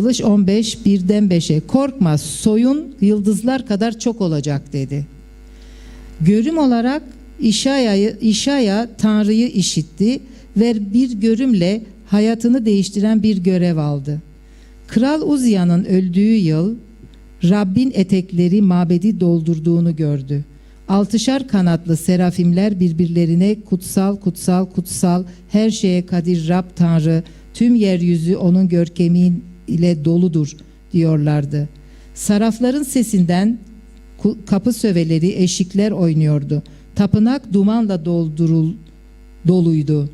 Yaratılış 15 birden 5'e korkma soyun yıldızlar kadar çok olacak dedi. Görüm olarak İşaya'yı İşaya Tanrı'yı işitti ve bir görümle hayatını değiştiren bir görev aldı. Kral Uzia'nın öldüğü yıl Rabbin etekleri mabedi doldurduğunu gördü. Altışar kanatlı serafimler birbirlerine kutsal kutsal kutsal her şeye kadir Rab Tanrı tüm yeryüzü onun görkemi ile doludur diyorlardı. Sarafların sesinden kapı söveleri eşikler oynuyordu. Tapınak dumanla doldurul doluydu.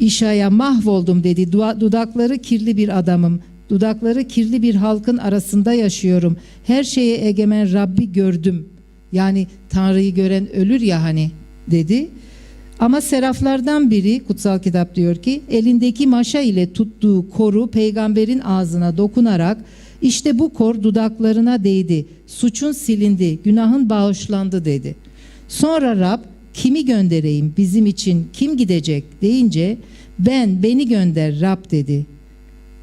İşaya mahvoldum dedi. Dua- Dudakları kirli bir adamım. Dudakları kirli bir halkın arasında yaşıyorum. Her şeye egemen Rabbi gördüm. Yani Tanrı'yı gören ölür ya hani dedi. Ama seraflardan biri kutsal kitap diyor ki elindeki maşa ile tuttuğu koru peygamberin ağzına dokunarak işte bu kor dudaklarına değdi. Suçun silindi, günahın bağışlandı dedi. Sonra Rab kimi göndereyim bizim için kim gidecek deyince ben beni gönder Rab dedi.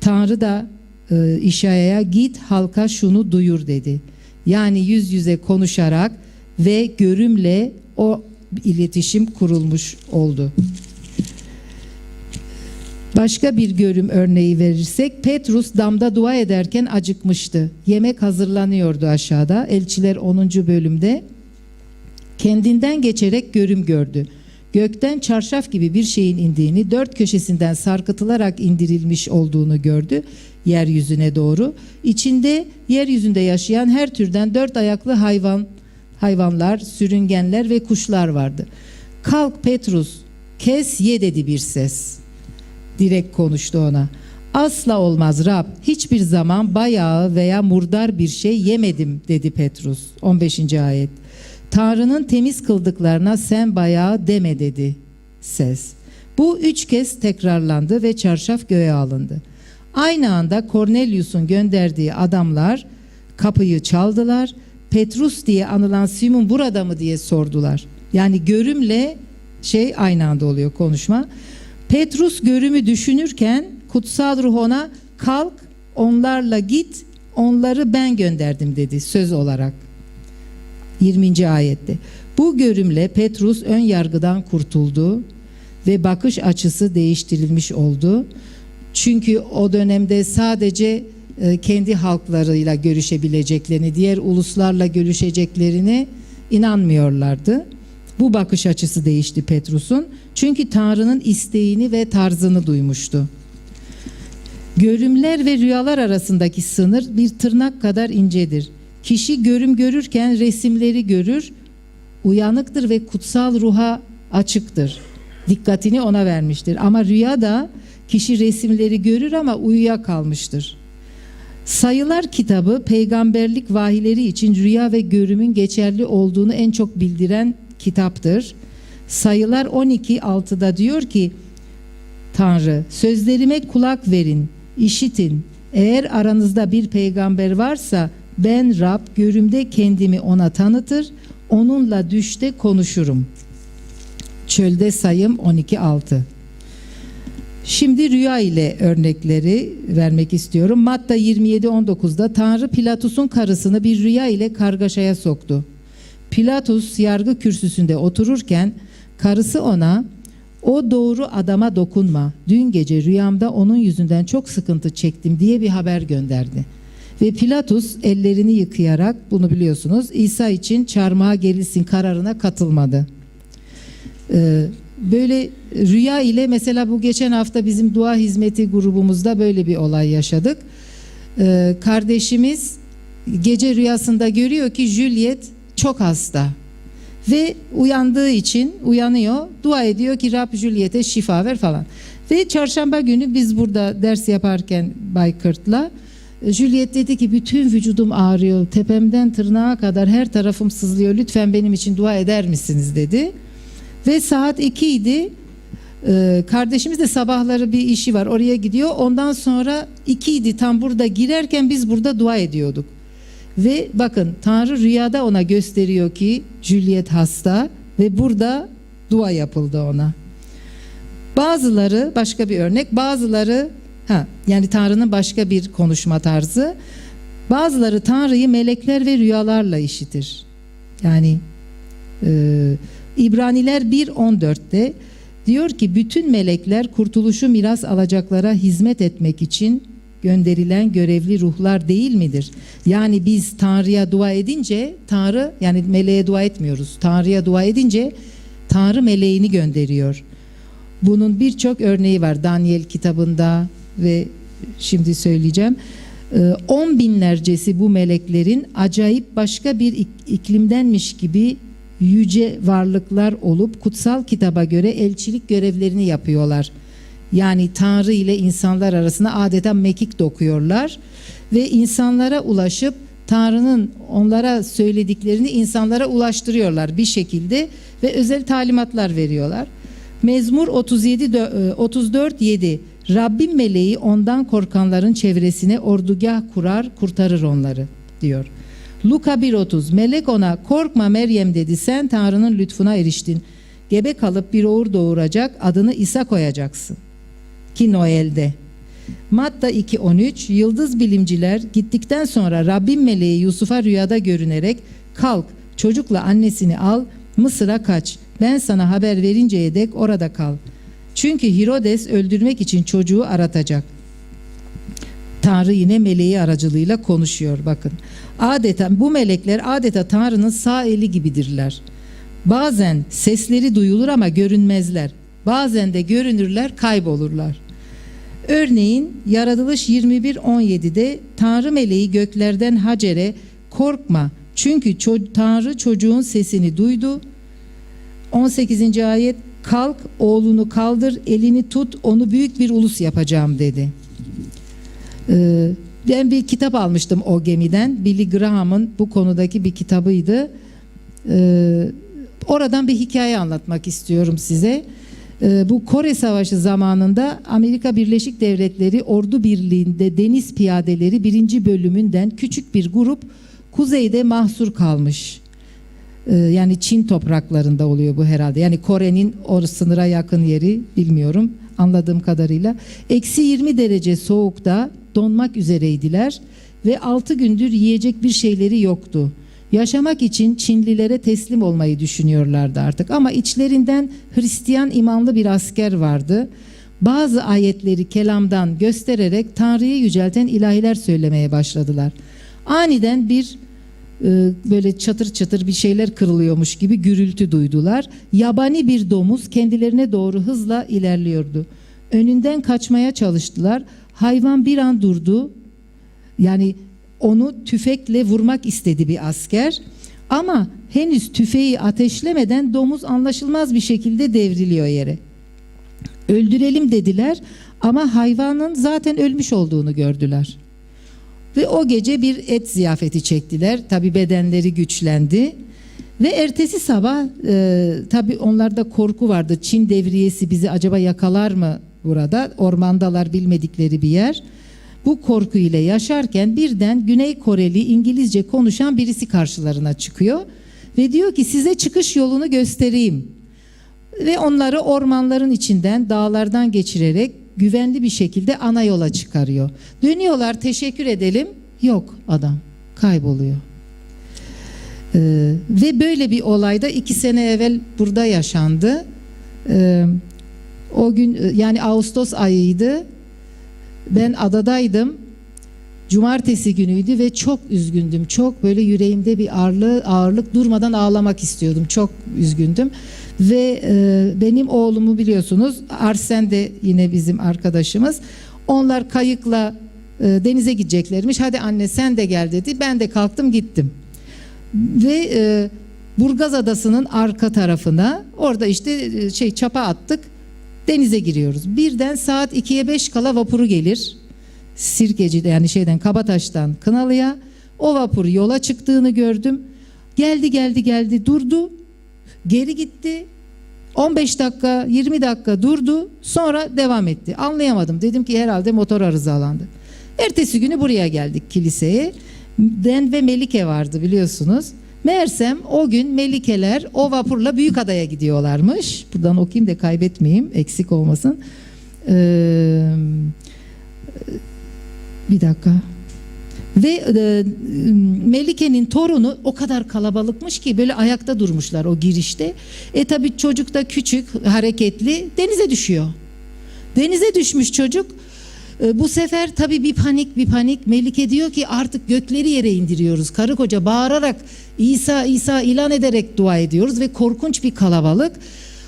Tanrı da e, İşaya'ya git halka şunu duyur dedi. Yani yüz yüze konuşarak ve görümle o iletişim kurulmuş oldu. Başka bir görüm örneği verirsek Petrus damda dua ederken acıkmıştı. Yemek hazırlanıyordu aşağıda. Elçiler 10. bölümde kendinden geçerek görüm gördü. Gökten çarşaf gibi bir şeyin indiğini, dört köşesinden sarkıtılarak indirilmiş olduğunu gördü yeryüzüne doğru. İçinde yeryüzünde yaşayan her türden dört ayaklı hayvan, hayvanlar, sürüngenler ve kuşlar vardı. Kalk Petrus, kes ye dedi bir ses. Direkt konuştu ona. Asla olmaz Rab. Hiçbir zaman bayağı veya murdar bir şey yemedim dedi Petrus. 15. ayet. Tanrı'nın temiz kıldıklarına sen bayağı deme dedi ses. Bu üç kez tekrarlandı ve çarşaf göğe alındı. Aynı anda Cornelius'un gönderdiği adamlar kapıyı çaldılar. Petrus diye anılan Simon burada mı diye sordular. Yani görümle şey aynı anda oluyor konuşma. Petrus görümü düşünürken kutsal ruh ona kalk onlarla git onları ben gönderdim dedi söz olarak. 20. ayette. Bu görümle Petrus ön yargıdan kurtuldu ve bakış açısı değiştirilmiş oldu. Çünkü o dönemde sadece e, kendi halklarıyla görüşebileceklerini, diğer uluslarla görüşeceklerini inanmıyorlardı. Bu bakış açısı değişti Petrus'un. Çünkü Tanrı'nın isteğini ve tarzını duymuştu. Görümler ve rüyalar arasındaki sınır bir tırnak kadar incedir. Kişi görüm görürken resimleri görür, uyanıktır ve kutsal ruha açıktır. Dikkatini ona vermiştir. Ama rüyada kişi resimleri görür ama uyuya kalmıştır. Sayılar kitabı peygamberlik vahileri için rüya ve görümün geçerli olduğunu en çok bildiren kitaptır. Sayılar 12.6'da diyor ki Tanrı sözlerime kulak verin, işitin. Eğer aranızda bir peygamber varsa ben Rab görümde kendimi ona tanıtır, onunla düşte konuşurum. Çölde sayım 12.6 Şimdi rüya ile örnekleri vermek istiyorum. Matta 27.19'da Tanrı Pilatus'un karısını bir rüya ile kargaşaya soktu. Pilatus yargı kürsüsünde otururken karısı ona o doğru adama dokunma. Dün gece rüyamda onun yüzünden çok sıkıntı çektim diye bir haber gönderdi. Ve Pilatus ellerini yıkayarak bunu biliyorsunuz İsa için çarmıha gerilsin kararına katılmadı. Ee, böyle rüya ile mesela bu geçen hafta bizim dua hizmeti grubumuzda böyle bir olay yaşadık. Ee, kardeşimiz gece rüyasında görüyor ki Juliet çok hasta ve uyandığı için uyanıyor dua ediyor ki Rab Juliet'e şifa ver falan. Ve çarşamba günü biz burada ders yaparken Baykırt'la Juliet dedi ki bütün vücudum ağrıyor tepemden tırnağa kadar her tarafım sızlıyor lütfen benim için dua eder misiniz dedi. Ve saat 2 idi. Ee, kardeşimiz de sabahları bir işi var oraya gidiyor. Ondan sonra 2 idi tam burada girerken biz burada dua ediyorduk. Ve bakın Tanrı rüyada ona gösteriyor ki Juliet hasta ve burada dua yapıldı ona. Bazıları başka bir örnek bazıları Ha, yani Tanrı'nın başka bir konuşma tarzı. Bazıları Tanrı'yı melekler ve rüyalarla işitir. Yani e, İbraniler 1.14'te diyor ki bütün melekler kurtuluşu miras alacaklara hizmet etmek için gönderilen görevli ruhlar değil midir? Yani biz Tanrı'ya dua edince Tanrı yani meleğe dua etmiyoruz. Tanrı'ya dua edince Tanrı meleğini gönderiyor. Bunun birçok örneği var Daniel kitabında ve şimdi söyleyeceğim. Ee, On binlercesi bu meleklerin acayip başka bir ik- iklimdenmiş gibi yüce varlıklar olup kutsal kitaba göre elçilik görevlerini yapıyorlar. Yani Tanrı ile insanlar arasında adeta mekik dokuyorlar ve insanlara ulaşıp Tanrı'nın onlara söylediklerini insanlara ulaştırıyorlar bir şekilde ve özel talimatlar veriyorlar. Mezmur 37 dö- e, 34 7 Rabbim meleği ondan korkanların çevresine ordugah kurar kurtarır onları diyor. Luka 1.30 Melek ona korkma Meryem dedi sen Tanrı'nın lütfuna eriştin. Gebe kalıp bir oğul doğuracak adını İsa koyacaksın. Ki Noel'de. Matta 2.13 Yıldız bilimciler gittikten sonra Rabbim meleği Yusuf'a rüyada görünerek kalk çocukla annesini al Mısır'a kaç ben sana haber verinceye dek orada kal. Çünkü Herodes öldürmek için çocuğu aratacak. Tanrı yine meleği aracılığıyla konuşuyor bakın. Adeta bu melekler adeta Tanrı'nın sağ eli gibidirler. Bazen sesleri duyulur ama görünmezler. Bazen de görünürler, kaybolurlar. Örneğin Yaratılış 21.17'de Tanrı meleği göklerden Hacer'e korkma çünkü ço- Tanrı çocuğun sesini duydu. 18. ayet kalk oğlunu kaldır elini tut onu büyük bir ulus yapacağım dedi. Ee, ben bir kitap almıştım o gemiden. Billy Graham'ın bu konudaki bir kitabıydı. Ee, oradan bir hikaye anlatmak istiyorum size. Ee, bu Kore Savaşı zamanında Amerika Birleşik Devletleri Ordu Birliği'nde deniz piyadeleri birinci bölümünden küçük bir grup kuzeyde mahsur kalmış. Yani Çin topraklarında oluyor bu herhalde. Yani Kore'nin o sınıra yakın yeri bilmiyorum anladığım kadarıyla. Eksi 20 derece soğukta donmak üzereydiler ve 6 gündür yiyecek bir şeyleri yoktu. Yaşamak için Çinlilere teslim olmayı düşünüyorlardı artık ama içlerinden Hristiyan imanlı bir asker vardı. Bazı ayetleri kelamdan göstererek Tanrı'yı yücelten ilahiler söylemeye başladılar. Aniden bir böyle çatır çatır bir şeyler kırılıyormuş gibi gürültü duydular. Yabani bir domuz kendilerine doğru hızla ilerliyordu. Önünden kaçmaya çalıştılar. Hayvan bir an durdu. Yani onu tüfekle vurmak istedi bir asker. Ama henüz tüfeği ateşlemeden domuz anlaşılmaz bir şekilde devriliyor yere. Öldürelim dediler ama hayvanın zaten ölmüş olduğunu gördüler. Ve o gece bir et ziyafeti çektiler. Tabi bedenleri güçlendi. Ve ertesi sabah e, tabi onlarda korku vardı. Çin devriyesi bizi acaba yakalar mı burada? Ormandalar bilmedikleri bir yer. Bu korku ile yaşarken birden Güney Koreli İngilizce konuşan birisi karşılarına çıkıyor. Ve diyor ki size çıkış yolunu göstereyim. Ve onları ormanların içinden dağlardan geçirerek güvenli bir şekilde ana yola çıkarıyor. Dönüyorlar teşekkür edelim. Yok adam kayboluyor. Ee, ve böyle bir olayda iki sene evvel burada yaşandı. Ee, o gün yani Ağustos ayıydı. Ben adadaydım. Cumartesi günüydü ve çok üzgündüm. Çok böyle yüreğimde bir ağırlık, ağırlık durmadan ağlamak istiyordum. Çok üzgündüm. Ve e, benim oğlumu biliyorsunuz Arsen de yine bizim arkadaşımız. Onlar kayıkla e, denize gideceklermiş. Hadi anne sen de gel dedi. Ben de kalktım gittim. Ve e, Burgaz Adası'nın arka tarafına orada işte e, şey çapa attık. Denize giriyoruz. Birden saat 2'ye 5 kala vapuru gelir. Sirkeci'de yani şeyden Kabataş'tan Kınalı'ya o vapur yola çıktığını gördüm. Geldi geldi geldi durdu. Geri gitti. 15 dakika 20 dakika durdu. Sonra devam etti. Anlayamadım. Dedim ki herhalde motor arızalandı. Ertesi günü buraya geldik kiliseye. Den ve Melike vardı biliyorsunuz. Meğersem o gün Melikeler o vapurla Büyükada'ya gidiyorlarmış. Buradan okuyayım da kaybetmeyeyim eksik olmasın. Ee, Bir dakika. Ve e, Melike'nin torunu o kadar kalabalıkmış ki böyle ayakta durmuşlar o girişte. E tabi çocuk da küçük, hareketli denize düşüyor. Denize düşmüş çocuk. E, bu sefer tabii bir panik bir panik. Melike diyor ki artık gökleri yere indiriyoruz. Karı koca bağırarak İsa İsa ilan ederek dua ediyoruz ve korkunç bir kalabalık.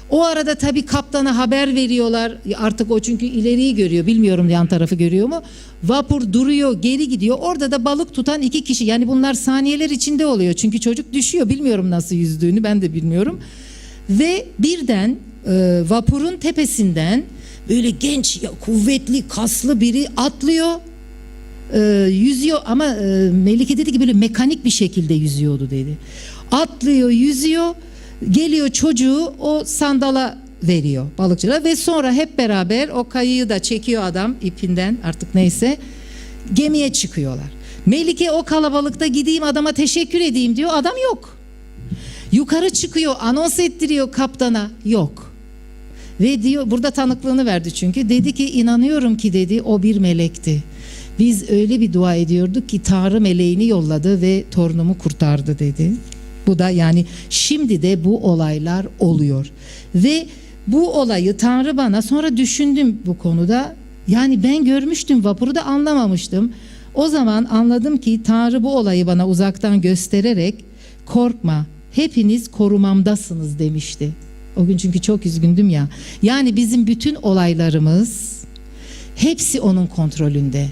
O arada tabii kaptana haber veriyorlar. Artık o çünkü ileriyi görüyor. Bilmiyorum yan tarafı görüyor mu? Vapur duruyor, geri gidiyor. Orada da balık tutan iki kişi. Yani bunlar saniyeler içinde oluyor. Çünkü çocuk düşüyor. Bilmiyorum nasıl yüzdüğünü ben de bilmiyorum. Ve birden e, vapurun tepesinden böyle genç, kuvvetli, kaslı biri atlıyor. E, yüzüyor ama e, Melike dedi ki böyle mekanik bir şekilde yüzüyordu dedi. Atlıyor, yüzüyor. Geliyor çocuğu o sandala veriyor balıkçılara ve sonra hep beraber o kayığı da çekiyor adam ipinden artık neyse gemiye çıkıyorlar. Melike o kalabalıkta gideyim adama teşekkür edeyim diyor adam yok. Yukarı çıkıyor anons ettiriyor kaptana yok. Ve diyor burada tanıklığını verdi çünkü dedi ki inanıyorum ki dedi o bir melekti. Biz öyle bir dua ediyorduk ki Tanrı meleğini yolladı ve torunumu kurtardı dedi. Bu da yani şimdi de bu olaylar oluyor. Ve bu olayı Tanrı bana sonra düşündüm bu konuda. Yani ben görmüştüm vapuru da anlamamıştım. O zaman anladım ki Tanrı bu olayı bana uzaktan göstererek korkma hepiniz korumamdasınız demişti. O gün çünkü çok üzgündüm ya. Yani bizim bütün olaylarımız hepsi onun kontrolünde.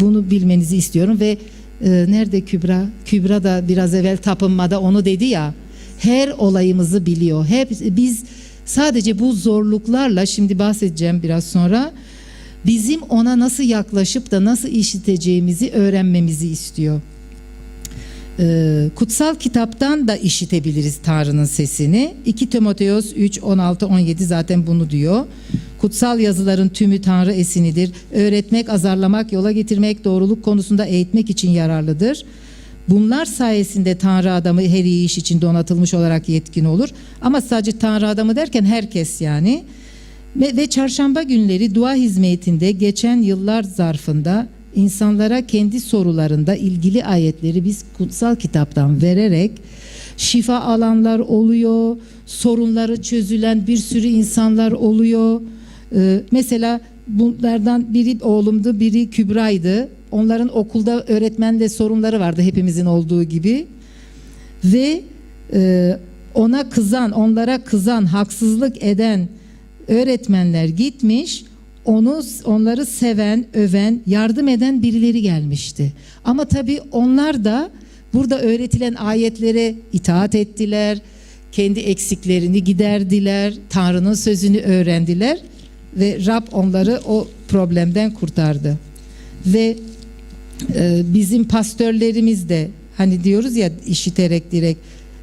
Bunu bilmenizi istiyorum ve e, nerede Kübra? Kübra da biraz evvel tapınmada onu dedi ya. Her olayımızı biliyor. Hep biz sadece bu zorluklarla şimdi bahsedeceğim biraz sonra bizim ona nasıl yaklaşıp da nasıl işiteceğimizi öğrenmemizi istiyor. Ee, kutsal kitaptan da işitebiliriz Tanrı'nın sesini. 2 Timoteos 3 16 17 zaten bunu diyor. Kutsal yazıların tümü Tanrı esinidir. Öğretmek, azarlamak, yola getirmek, doğruluk konusunda eğitmek için yararlıdır. Bunlar sayesinde Tanrı adamı her iyi iş için donatılmış olarak yetkin olur. Ama sadece Tanrı adamı derken herkes yani. Ve, ve çarşamba günleri dua hizmetinde geçen yıllar zarfında insanlara kendi sorularında ilgili ayetleri biz kutsal kitaptan vererek şifa alanlar oluyor, sorunları çözülen bir sürü insanlar oluyor. Ee, mesela bunlardan biri oğlumdu, biri Kübra'ydı. Onların okulda öğretmenle sorunları vardı hepimizin olduğu gibi. Ve e, ona kızan, onlara kızan, haksızlık eden öğretmenler gitmiş onu onları seven, öven, yardım eden birileri gelmişti. Ama tabii onlar da burada öğretilen ayetlere itaat ettiler. Kendi eksiklerini giderdiler. Tanrı'nın sözünü öğrendiler ve Rab onları o problemden kurtardı. Ve e, bizim pastörlerimiz de hani diyoruz ya işiterek direkt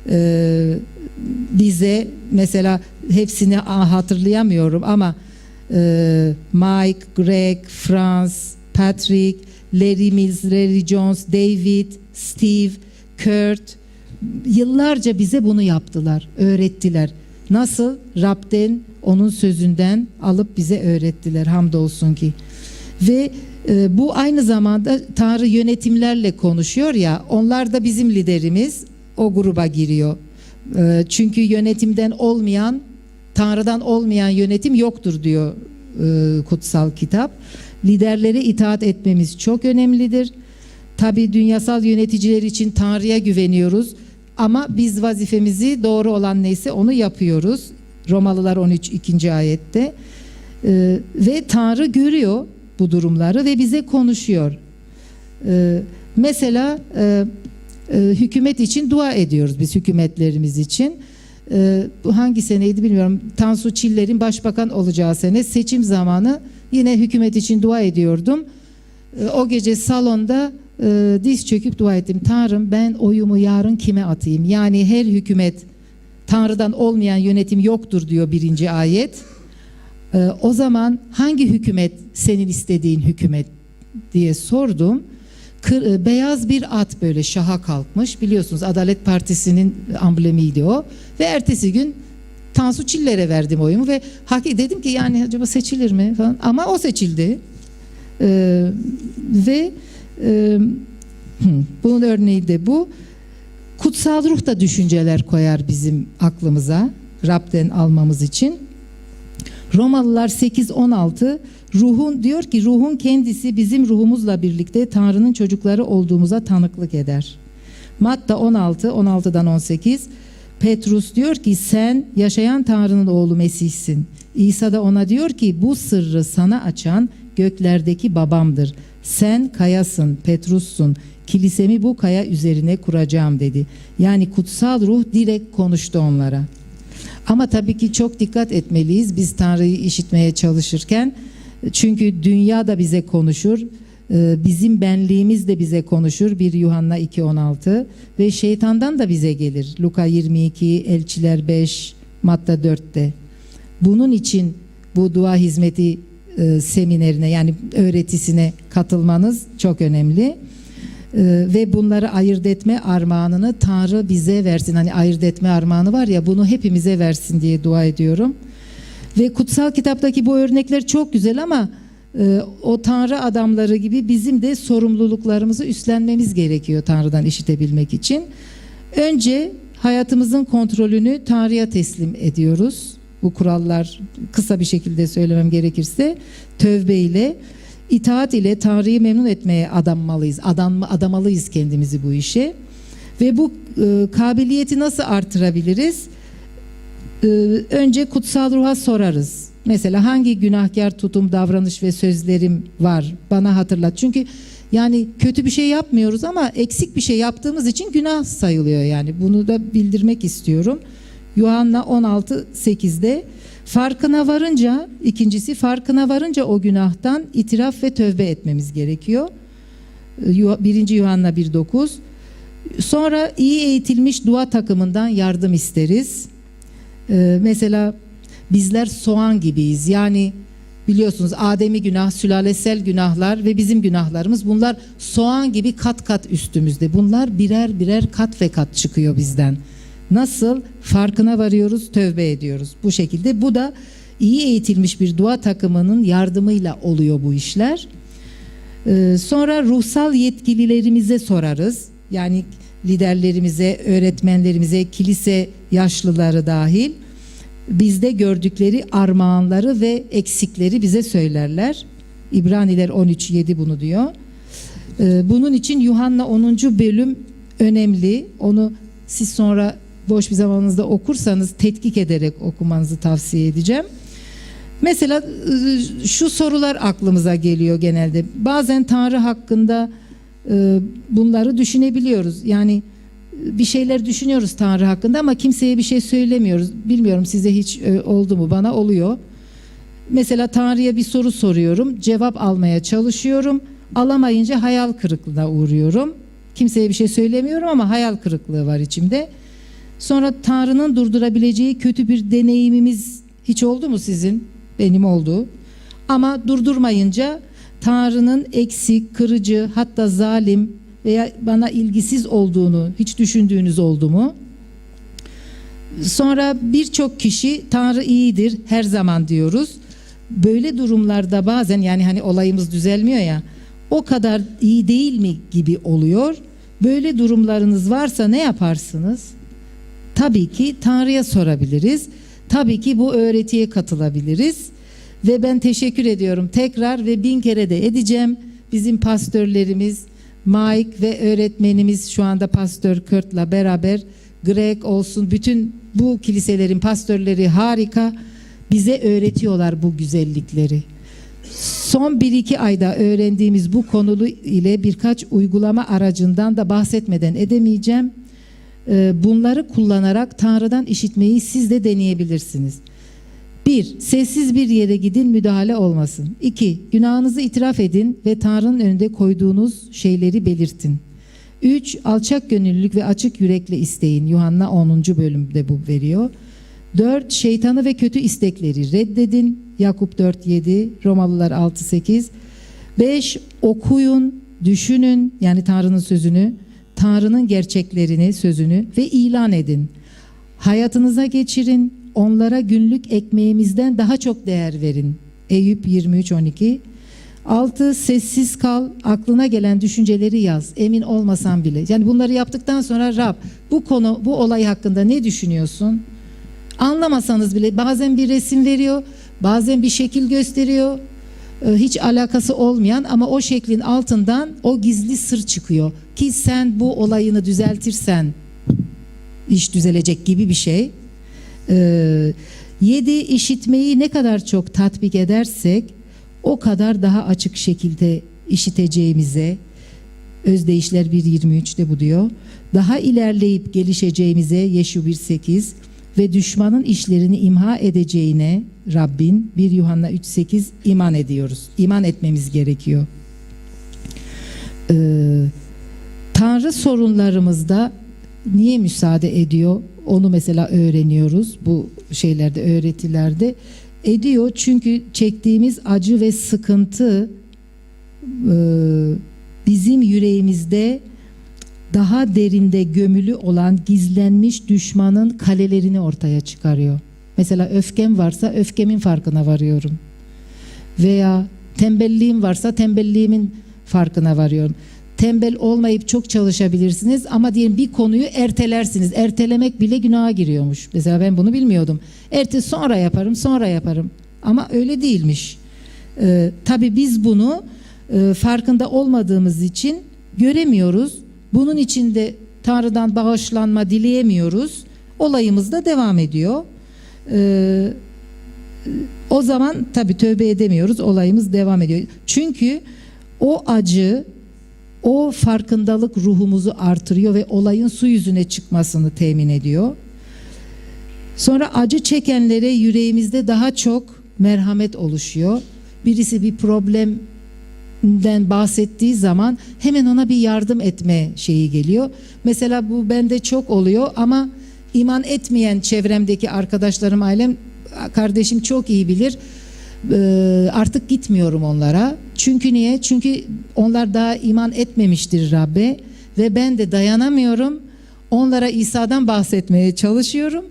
e, bize mesela hepsini hatırlayamıyorum ama e, Mike, Greg, Franz, Patrick, Larry Mills, Larry Jones, David, Steve, Kurt yıllarca bize bunu yaptılar, öğrettiler. Nasıl? Rab'den, onun sözünden alıp bize öğrettiler hamdolsun ki. Ve e, bu aynı zamanda Tanrı yönetimlerle konuşuyor ya, onlar da bizim liderimiz o gruba giriyor. E, çünkü yönetimden olmayan Tanrı'dan olmayan yönetim yoktur diyor e, kutsal kitap. Liderlere itaat etmemiz çok önemlidir. Tabi dünyasal yöneticiler için Tanrı'ya güveniyoruz. Ama biz vazifemizi doğru olan neyse onu yapıyoruz. Romalılar 13 2. ayette. E, ve Tanrı görüyor bu durumları ve bize konuşuyor. E, mesela e, e, hükümet için dua ediyoruz biz hükümetlerimiz için. Ee, bu hangi seneydi bilmiyorum. Tansu Çiller'in başbakan olacağı sene seçim zamanı yine hükümet için dua ediyordum. Ee, o gece salonda e, diz çöküp dua ettim. Tanrım ben oyumu yarın kime atayım? Yani her hükümet Tanrı'dan olmayan yönetim yoktur diyor birinci ayet. Ee, o zaman hangi hükümet senin istediğin hükümet diye sordum. Kır, e, beyaz bir at böyle şaha kalkmış. Biliyorsunuz Adalet Partisi'nin amblemiydi o. Ve ertesi gün Tansu Çiller'e verdim oyumu ve haki dedim ki yani acaba seçilir mi falan. Ama o seçildi. Ee, ve e, bunun örneği de bu. Kutsal ruh da düşünceler koyar bizim aklımıza Rab'den almamız için. Romalılar 8-16 ruhun diyor ki ruhun kendisi bizim ruhumuzla birlikte Tanrı'nın çocukları olduğumuza tanıklık eder. Matta 16 16'dan 18 Petrus diyor ki sen yaşayan Tanrı'nın oğlu Mesih'sin. İsa da ona diyor ki bu sırrı sana açan göklerdeki babamdır. Sen kayasın, Petrus'sun. Kilisemi bu kaya üzerine kuracağım dedi. Yani kutsal ruh direkt konuştu onlara. Ama tabii ki çok dikkat etmeliyiz biz Tanrı'yı işitmeye çalışırken. Çünkü dünya da bize konuşur. Ee, Bizim benliğimiz de bize konuşur. 1 Yuhanna 2.16 ve şeytandan da bize gelir. Luka 22, Elçiler 5, Matta 4'te. Bunun için bu dua hizmeti e, seminerine yani öğretisine katılmanız çok önemli. Ee, ve bunları ayırt etme armağanını Tanrı bize versin. Hani ayırt etme armağanı var ya bunu hepimize versin diye dua ediyorum. Ve kutsal kitaptaki bu örnekler çok güzel ama e, o Tanrı adamları gibi bizim de sorumluluklarımızı üstlenmemiz gerekiyor Tanrı'dan işitebilmek için. Önce hayatımızın kontrolünü Tanrı'ya teslim ediyoruz. Bu kurallar kısa bir şekilde söylemem gerekirse tövbe ile itaat ile Tanrı'yı memnun etmeye adanmalıyız. Adam, adamalıyız kendimizi bu işe. Ve bu e, kabiliyeti nasıl artırabiliriz? E, önce kutsal ruha sorarız. Mesela hangi günahkar tutum, davranış ve sözlerim var? Bana hatırlat. Çünkü yani kötü bir şey yapmıyoruz ama eksik bir şey yaptığımız için günah sayılıyor yani. Bunu da bildirmek istiyorum. Yuhanna 16 8'de farkına varınca ikincisi farkına varınca o günahtan itiraf ve tövbe etmemiz gerekiyor. Yu- 1. Yuhanna 1.9 Sonra iyi eğitilmiş dua takımından yardım isteriz. Ee, mesela bizler soğan gibiyiz. Yani biliyorsunuz Adem'i günah, sülalesel günahlar ve bizim günahlarımız bunlar soğan gibi kat kat üstümüzde. Bunlar birer birer kat ve kat çıkıyor bizden. Nasıl? Farkına varıyoruz, tövbe ediyoruz. Bu şekilde bu da iyi eğitilmiş bir dua takımının yardımıyla oluyor bu işler. Ee, sonra ruhsal yetkililerimize sorarız. Yani liderlerimize, öğretmenlerimize, kilise yaşlıları dahil bizde gördükleri armağanları ve eksikleri bize söylerler. İbraniler 13.7 bunu diyor. Ee, Bunun için Yuhanna 10. bölüm önemli. Onu siz sonra boş bir zamanınızda okursanız tetkik ederek okumanızı tavsiye edeceğim. Mesela e, şu sorular aklımıza geliyor genelde. Bazen Tanrı hakkında e, bunları düşünebiliyoruz. Yani e, bir şeyler düşünüyoruz Tanrı hakkında ama kimseye bir şey söylemiyoruz. Bilmiyorum size hiç oldu mu? Bana oluyor. Mesela Tanrı'ya bir soru soruyorum, cevap almaya çalışıyorum. Alamayınca hayal kırıklığına uğruyorum. Kimseye bir şey söylemiyorum ama hayal kırıklığı var içimde. Sonra Tanrı'nın durdurabileceği kötü bir deneyimimiz hiç oldu mu sizin? Benim oldu. Ama durdurmayınca Tanrı'nın eksik, kırıcı, hatta zalim veya bana ilgisiz olduğunu hiç düşündüğünüz oldu mu? Sonra birçok kişi Tanrı iyidir her zaman diyoruz. Böyle durumlarda bazen yani hani olayımız düzelmiyor ya o kadar iyi değil mi gibi oluyor. Böyle durumlarınız varsa ne yaparsınız? Tabii ki Tanrı'ya sorabiliriz. Tabii ki bu öğretiye katılabiliriz. Ve ben teşekkür ediyorum tekrar ve bin kere de edeceğim. Bizim pastörlerimiz Mike ve öğretmenimiz şu anda Pastör Kurt'la beraber Greg olsun bütün bu kiliselerin pastörleri harika bize öğretiyorlar bu güzellikleri. Son 1-2 ayda öğrendiğimiz bu konulu ile birkaç uygulama aracından da bahsetmeden edemeyeceğim. Ee, Bunları kullanarak Tanrı'dan işitmeyi siz de deneyebilirsiniz. 1. Sessiz bir yere gidin müdahale olmasın. 2. Günahınızı itiraf edin ve Tanrı'nın önünde koyduğunuz şeyleri belirtin. 3. Alçak gönüllülük ve açık yürekle isteyin. Yuhanna 10. bölümde bu veriyor. 4. Şeytanı ve kötü istekleri reddedin. Yakup 4.7, Romalılar 6.8. 5. Okuyun, düşünün yani Tanrı'nın sözünü, Tanrı'nın gerçeklerini, sözünü ve ilan edin. Hayatınıza geçirin, onlara günlük ekmeğimizden daha çok değer verin. Eyüp 23.12 Altı sessiz kal, aklına gelen düşünceleri yaz. Emin olmasan bile. Yani bunları yaptıktan sonra Rab bu konu, bu olay hakkında ne düşünüyorsun? Anlamasanız bile bazen bir resim veriyor, bazen bir şekil gösteriyor. Ee, Hiç alakası olmayan ama o şeklin altından o gizli sır çıkıyor. Ki sen bu olayını düzeltirsen iş düzelecek gibi bir şey. Ee, yedi işitmeyi ne kadar çok tatbik edersek o kadar daha açık şekilde işiteceğimize Özdeyişler 1.23'te bu diyor. Daha ilerleyip gelişeceğimize Yeşu 1.8 ve düşmanın işlerini imha edeceğine Rabbin 1 Yuhanna 3.8 iman ediyoruz. İman etmemiz gerekiyor. Ee, Tanrı sorunlarımızda niye müsaade ediyor? Onu mesela öğreniyoruz bu şeylerde, öğretilerde. Ediyor çünkü çektiğimiz acı ve sıkıntı e, bizim yüreğimizde daha derinde gömülü olan gizlenmiş düşmanın kalelerini ortaya çıkarıyor. Mesela öfkem varsa öfkemin farkına varıyorum. Veya tembelliğim varsa tembelliğimin farkına varıyorum. Tembel olmayıp çok çalışabilirsiniz ama diyelim bir konuyu ertelersiniz. Ertelemek bile günaha giriyormuş. Mesela ben bunu bilmiyordum. Erte sonra yaparım, sonra yaparım. Ama öyle değilmiş. Ee, tabii biz bunu e, farkında olmadığımız için göremiyoruz. Bunun için de Tanrı'dan bağışlanma dileyemiyoruz. Olayımız da devam ediyor. Ee, o zaman tabii tövbe edemiyoruz. Olayımız devam ediyor. Çünkü o acı, o farkındalık ruhumuzu artırıyor ve olayın su yüzüne çıkmasını temin ediyor. Sonra acı çekenlere yüreğimizde daha çok merhamet oluşuyor. Birisi bir problemden bahsettiği zaman hemen ona bir yardım etme şeyi geliyor. Mesela bu bende çok oluyor ama iman etmeyen çevremdeki arkadaşlarım, ailem, kardeşim çok iyi bilir. Ee, artık gitmiyorum onlara. Çünkü niye? Çünkü onlar daha iman etmemiştir Rabbe ve ben de dayanamıyorum. Onlara İsa'dan bahsetmeye çalışıyorum.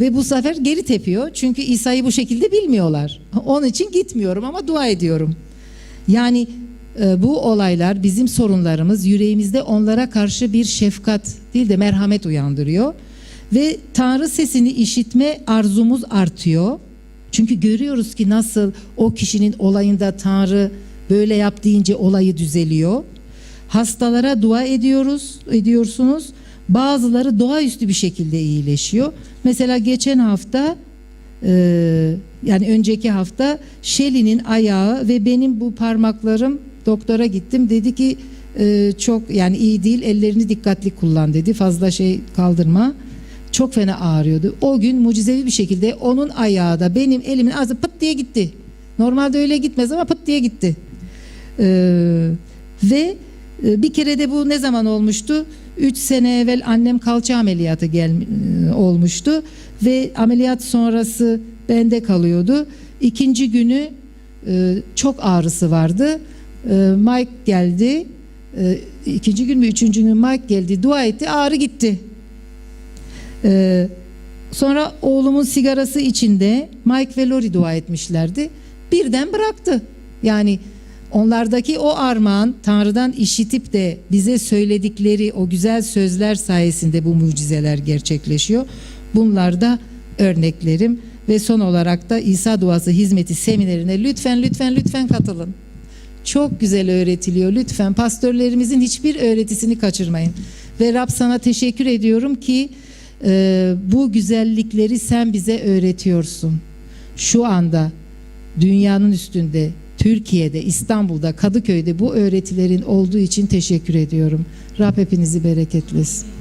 Ve bu sefer geri tepiyor. Çünkü İsa'yı bu şekilde bilmiyorlar. Onun için gitmiyorum ama dua ediyorum. Yani e, bu olaylar bizim sorunlarımız yüreğimizde onlara karşı bir şefkat değil de merhamet uyandırıyor. Ve Tanrı sesini işitme arzumuz artıyor. Çünkü görüyoruz ki nasıl o kişinin olayında Tanrı böyle yap deyince olayı düzeliyor. Hastalara dua ediyoruz, ediyorsunuz. Bazıları doğaüstü bir şekilde iyileşiyor. Mesela geçen hafta e, yani önceki hafta Şeli'nin ayağı ve benim bu parmaklarım doktora gittim. Dedi ki e, çok yani iyi değil ellerini dikkatli kullan dedi. Fazla şey kaldırma. Çok fena ağrıyordu. O gün mucizevi bir şekilde onun ayağı da benim elimin ağzı pıt diye gitti. Normalde öyle gitmez ama pıt diye gitti. Ee, ve e, bir kere de bu ne zaman olmuştu? 3 sene evvel annem kalça ameliyatı gel e, olmuştu ve ameliyat sonrası bende kalıyordu. İkinci günü e, çok ağrısı vardı. E, Mike geldi. E, ikinci gün mü üçüncü gün Mike geldi. Dua etti. Ağrı gitti. E, sonra oğlumun sigarası içinde Mike ve Lori dua etmişlerdi. Birden bıraktı. Yani onlardaki o armağan Tanrı'dan işitip de bize söyledikleri o güzel sözler sayesinde bu mucizeler gerçekleşiyor. Bunlar da örneklerim ve son olarak da İsa duası hizmeti seminerine lütfen lütfen lütfen katılın. Çok güzel öğretiliyor. Lütfen pastörlerimizin hiçbir öğretisini kaçırmayın. Ve Rab sana teşekkür ediyorum ki e, bu güzellikleri sen bize öğretiyorsun. Şu anda dünyanın üstünde Türkiye'de, İstanbul'da, Kadıköy'de bu öğretilerin olduğu için teşekkür ediyorum. Rab hepinizi bereketlesin.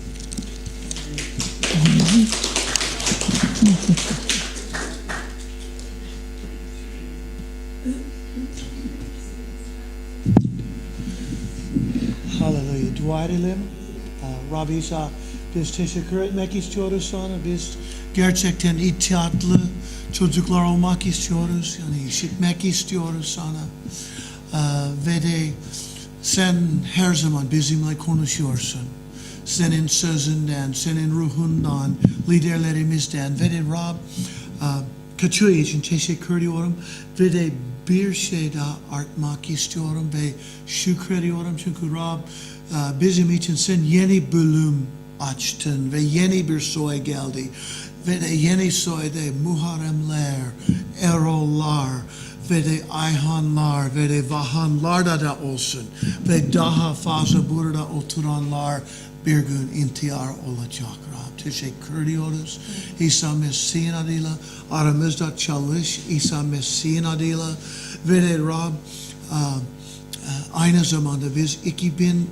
Edelim. Ee, Rabbi İsa biz teşekkür etmek istiyoruz sana. Biz gerçekten itaatlı çocuklar olmak istiyoruz. Yani işitmek istiyoruz sana. Ee, ve de sen her zaman bizimle konuşuyorsun. Senin sözünden, senin ruhundan, liderlerimizden ve de Rab e, kötü için teşekkür ediyorum. Ve de bir şey daha artmak istiyorum ve şükrediyorum çünkü Rab bizim için sen yeni bölüm açtın ve yeni bir soy geldi. Ve de yeni soyda Muharremler, Erollar ve de Ayhanlar ve de Vahanlar da olsun. Ve daha fazla burada oturanlar bir gün intihar olacak Rab. Teşekkür ediyoruz. İsa Mesih'in adıyla aramızda çalış. İsa Mesih'in adıyla ve de Rab e, aynı zamanda biz 2000